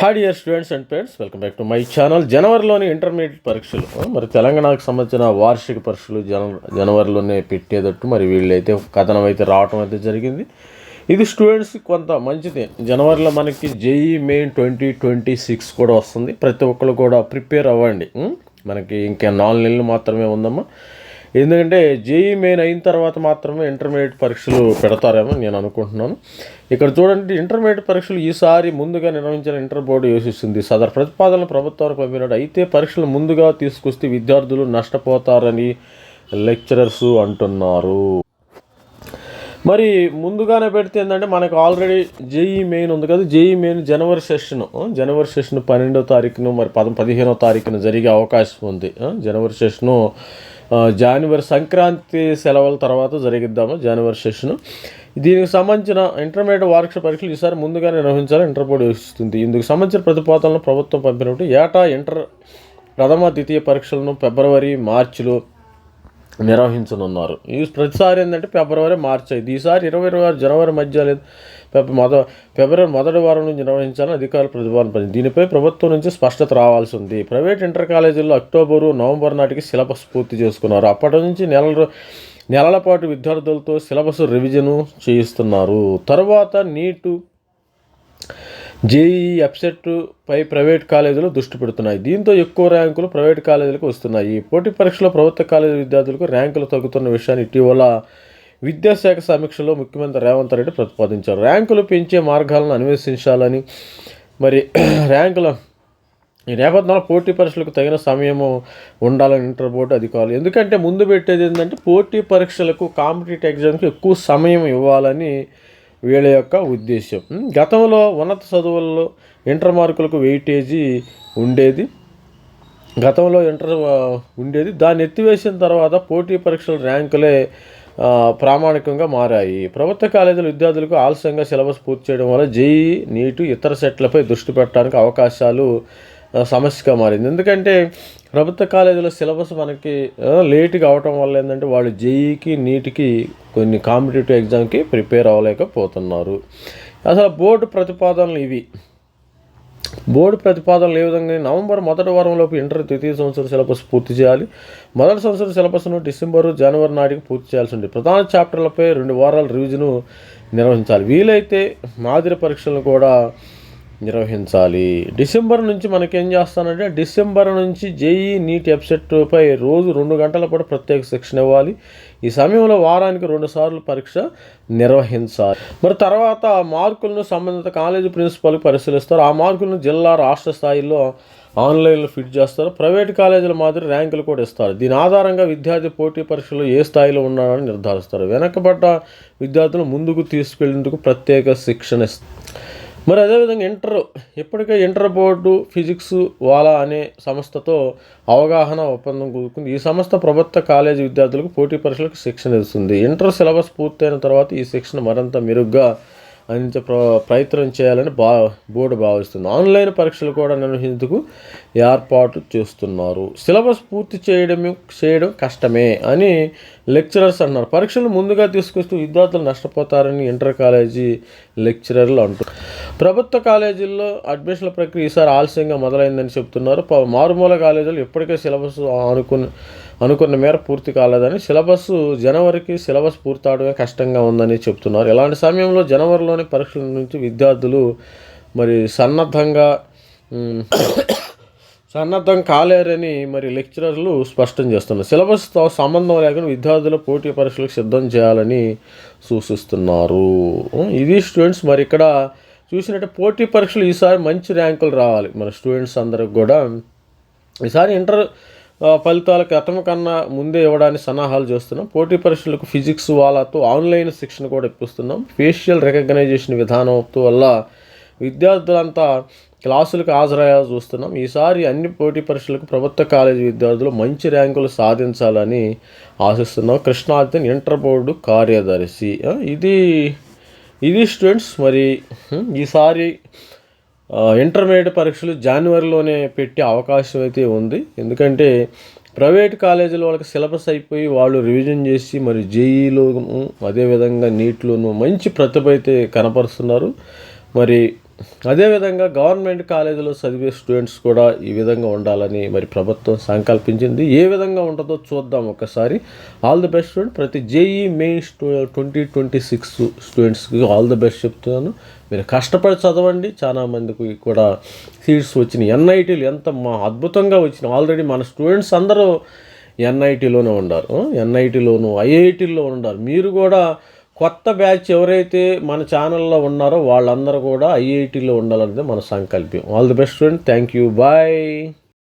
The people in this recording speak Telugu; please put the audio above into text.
Hi dear students and parents welcome back to my channel జనవరిలోని intermediate పరీక్షలు. మరి తెలంగాణకు సంబంధించిన వార్షిక పరీక్షలు జన జనవరిలోనే పెట్టేటట్టు మరి వీళ్ళైతే కథనం అయితే రావటం అయితే జరిగింది. ఇది స్టూడెంట్స్కి కొంత మంచిది. జనవరిలో మనకి JEE main twenty twenty six కూడా వస్తుంది. ప్రతి ఒక్కరు కూడా ప్రిపేర్ అవ్వండి. మనకి ఇంకా నాలుగు నెలలు మాత్రమే ఉందమ్మా. ఎందుకంటే జేఈ మెయిన్ అయిన తర్వాత మాత్రమే ఇంటర్మీడియట్ పరీక్షలు పెడతారేమో నేను అనుకుంటున్నాను. ఇక్కడ చూడండి ఇంటర్మీడియట్ పరీక్షలు ఈసారి ముందుగా నిర్వహించిన ఇంటర్ బోర్డు యోచిస్తుంది సదర్ ప్రతిపాదనలు ప్రభుత్వానికి పంపినాడు అయితే పరీక్షలు ముందుగా తీసుకొస్తే విద్యార్థులు నష్టపోతారని లెక్చరర్స్ అంటున్నారు. మరి ముందుగానే పెడితే ఏంటంటే మనకు ఆల్రెడీ జేఈ మెయిన్ ఉంది కదా. JEE main January session January session పన్నెండో తారీఖును మరి పద పదిహేనో తారీఖున జరిగే అవకాశం ఉంది. జనవరి సెషను జనవరి సంక్రాంతి సెలవుల తర్వాత జరిగిద్దాము జనవరి సెషను. దీనికి సంబంధించిన ఇంటర్మీడియట్ వార్షిక పరీక్షలు ఈసారి ముందుగానే నిర్వహించాలని ఇంటర్పోర్ట్ యోచిస్తుంది ఇందుకు సంబంధించిన ప్రతిపాదనలు ప్రభుత్వం పంపినప్పుడు ఏటా ఇంటర్ ప్రథమ ద్వితీయ పరీక్షలను ఫిబ్రవరి మార్చిలో నిర్వహించనున్నారు. ఈ ప్రతిసారి ఏంటంటే ఫిబ్రవరి మార్చి అయింది ఈసారి ఇరవై ఇరవై ఆరు జనవరి మధ్య లేదు. మొద ఫిబ్రవరి మొదటి వారం నుంచి నిర్వహించాలని అధికారులు ప్రతిపాదన దీనిపై ప్రభుత్వం నుంచి స్పష్టత రావాల్సి ఉంది. ప్రైవేట్ ఇంటర్ కాలేజీల్లో అక్టోబరు నవంబర్ నాటికి సిలబస్ పూర్తి చేసుకున్నారు. అప్పటి నుంచి నెలల నెలల పాటు విద్యార్థులతో సిలబస్ రివిజను చేయిస్తున్నారు. తర్వాత నీటు జేఈ అప్సెట్ పై ప్రైవేట్ కాలేజీలు దృష్టి పెడుతున్నాయి. దీంతో ఎక్కువ ర్యాంకులు ప్రైవేట్ కాలేజీలకు వస్తున్నాయి. పోటీ పరీక్షలో ప్రభుత్వ కాలేజీ విద్యార్థులకు ర్యాంకులు తగ్గుతున్న విషయాన్ని ఇటీవల విద్యాశాఖ సమీక్షలో ముఖ్యమంత్రి రేవంత్ రెడ్డి ప్రతిపాదించారు. ర్యాంకులు పెంచే మార్గాలను అన్వేషించాలని మరి ర్యాంకుల ఈ నేపథ్యంలో పోటీ పరీక్షలకు తగిన సమయము ఉండాలని ఇంటర్ బోర్డు అధికారులు. ఎందుకంటే ముందు పెట్టేది ఏంటంటే పోటీ పరీక్షలకు కాంపిటేటివ్ ఎగ్జామ్కి ఎక్కువ సమయం ఇవ్వాలని వీళ్ళ యొక్క ఉద్దేశం గతంలో ఉన్నత చదువుల్లో ఇంటర్ మార్కులకు వెయిటేజీ ఉండేది. గతంలో ఇంటర్ ఉండేది. దాన్ని ఎత్తివేసిన తర్వాత పోటీ పరీక్షల ర్యాంకులే ప్రామాణికంగా మారాయి. ప్రభుత్వ కాలేజీల విద్యార్థులకు ఆలస్యంగా సిలబస్ పూర్తి చేయడం వల్ల జేఈ నీటు ఇతర సెట్లపై దృష్టి పెట్టడానికి అవకాశాలు సమస్యగా మారింది. ఎందుకంటే ప్రభుత్వ కాలేజీల సిలబస్ మనకి లేటుగా లేట్గా అవటం వల్ల ఏంటంటే వాళ్ళు జేఈకి నీటికి కొన్ని కాంపిటేటివ్ ఎగ్జామ్కి ప్రిపేర్ అవ్వలేకపోతున్నారు. అసలు బోర్డు ప్రతిపాదనలు ఇవి. బోర్డు ప్రతిపాదనలు ఏ విధంగా నవంబర్ మొదటి వారంలోపు ఇంటర్ ద్వితీయ సంవత్సర సిలబస్ పూర్తి చేయాలి. మొదటి సంవత్సర సిలబస్ను డిసెంబరు జనవరి నాటికి పూర్తి చేయాల్సి ఉంది. ప్రధాన చాప్టర్లపై రెండు వారాల రివిజను నిర్వహించాలి. వీలైతే మాదిరి పరీక్షలను కూడా నిర్వహించాలి. డిసెంబర్ నుంచి మనకేం చేస్తానంటే డిసెంబర్ నుంచి జేఈ నీట్ ఎప్సెట్పై రోజు రెండు గంటల పాటు ప్రత్యేక శిక్షణ ఇవ్వాలి. ఈ సమయంలో వారానికి రెండు సార్లు పరీక్ష నిర్వహించాలి. మరి తర్వాత మార్కులను సంబంధిత కాలేజీ ప్రిన్సిపాల్ పరిశీలిస్తారు. ఆ మార్కులను జిల్లా రాష్ట్ర స్థాయిలో ఆన్లైన్లో ఫిట్ చేస్తారు. ప్రైవేట్ కాలేజీల మాదిరి ర్యాంకులు కూడా ఇస్తారు. దీని ఆధారంగా విద్యార్థి పోటీ పరీక్షలో ఏ స్థాయిలో ఉన్నాడని నిర్ధారిస్తారు. వెనకబడ్డ విద్యార్థులు ముందుకు తీసుకెళ్ళేందుకు ప్రత్యేక శిక్షణ ఇస్తారు. మరి అదేవిధంగా ఇంటర్ ఇప్పటికే ఇంటర్ బోర్డు ఫిజిక్స్ వాలా అనే సంస్థతో అవగాహన ఒప్పందం కుదురుకుంది ఈ సంస్థ ప్రభుత్వ కాలేజీ విద్యార్థులకు పోటీ పరీక్షలకు శిక్షణ ఇస్తుంది. ఇంటర్ సిలబస్ పూర్తయిన తర్వాత ఈ శిక్షణ మరింత మెరుగ్గా అందించే ప్ర ప్రయత్నం చేయాలని బా బోర్డు భావిస్తుంది. ఆన్లైన్ పరీక్షలు కూడా నిర్వహించేందుకు ఏర్పాటు చేస్తున్నారు. సిలబస్ పూర్తి చేయడం చేయడం కష్టమే అని లెక్చరర్స్ అన్నారు. పరీక్షలు ముందుగా తీసుకొస్తూ విద్యార్థులు నష్టపోతారని ఇంటర్ కాలేజీ లెక్చరర్లు అంటారు ప్రభుత్వ కాలేజీల్లో అడ్మిషన్ల ప్రక్రియ ఈసారి ఆలస్యంగా మొదలైందని చెప్తున్నారు. మారుమూల కాలేజీలు ఇప్పటికే సిలబస్ అనుకున్న అనుకున్న మేర పూర్తి కాలేదని సిలబస్ జనవరికి సిలబస్ పూర్తవడమే కష్టంగా ఉందని చెప్తున్నారు. ఇలాంటి సమయంలో జనవరిలోని పరీక్షల నుంచి విద్యార్థులు మరి సన్నద్ధంగా సన్నద్ధం కాలేరని మరి లెక్చరర్లు స్పష్టం చేస్తున్నారు. సిలబస్తో సంబంధం లేకుండా విద్యార్థులు పోటీ పరీక్షలకు సిద్ధం చేయాలని సూచిస్తున్నారు. ఇది స్టూడెంట్స్ మరి ఇక్కడ చూసినట్టే పోటీ పరీక్షలు ఈసారి మంచి ర్యాంకులు రావాలి. మన స్టూడెంట్స్ అందరికి కూడా ఈసారి ఇంటర్ ఫలితాలకు గతం కన్నా ముందే ఇవ్వడానికి సన్నాహాలు చేస్తున్నాం. పోటీ పరీక్షలకు ఫిజిక్స్ వాళ్ళతో ఆన్లైన్ శిక్షణ కూడా ఇప్పిస్తున్నాం. ఫేషియల్ రికగ్నైజేషన్ విధానంతో వల్ల విద్యార్థులంతా క్లాసులకు హాజరయ్యేలా చూస్తున్నాం. ఈసారి అన్ని పోటీ పరీక్షలకు ప్రభుత్వ కాలేజీ విద్యార్థులు మంచి ర్యాంకులు సాధించాలని ఆశిస్తున్నాం. కృష్ణార్థన్ ఇంటర్ బోర్డు కార్యదర్శి. ఇది ఇది స్టూడెంట్స్ మరి ఈసారి ఇంటర్మీడియట్ పరీక్షలు జనవరిలోనే పెట్టే అవకాశం అయితే ఉంది. ఎందుకంటే ప్రైవేట్ కాలేజీల వాళ్ళకి సిలబస్ అయిపోయి వాళ్ళు రివిజన్ చేసి మరి జేఈలోను అదేవిధంగా నీట్లోను మంచి ప్రతిభ అయితే కనపరుస్తున్నారు. మరి అదేవిధంగా గవర్నమెంట్ కాలేజీలో చదివే స్టూడెంట్స్ కూడా ఈ విధంగా ఉండాలని మరి ప్రభుత్వం సంకల్పించింది. ఏ విధంగా ఉంటుందో చూద్దాం ఒకసారి. ఆల్ ది బెస్ట్ స్టూడెంట్ ప్రతి జేఈ మెయిన్ స్టూ ట్వంటీ ట్వంటీ సిక్స్ స్టూడెంట్స్కి ఆల్ ది బెస్ట్ చెప్తున్నాను. మీరు కష్టపడి చదవండి. చాలా మందికి కూడా సీట్స్ వచ్చినాయి ఎన్ఐటీలు ఎంత మా అద్భుతంగా వచ్చినాయి ఆల్రెడీ మన స్టూడెంట్స్ అందరూ ఎన్ఐటీలోనే ఉన్నారు ఎన్ఐటీలోను ఐఐటీలో ఉన్నారు మీరు కూడా కొత్త బ్యాచ్ ఎవరైతే మన ఛానల్లో ఉన్నారో వాళ్ళందరూ కూడా ఐఐటీలో ఉండాలనేది మన సంకల్పం. All the best student thank you bye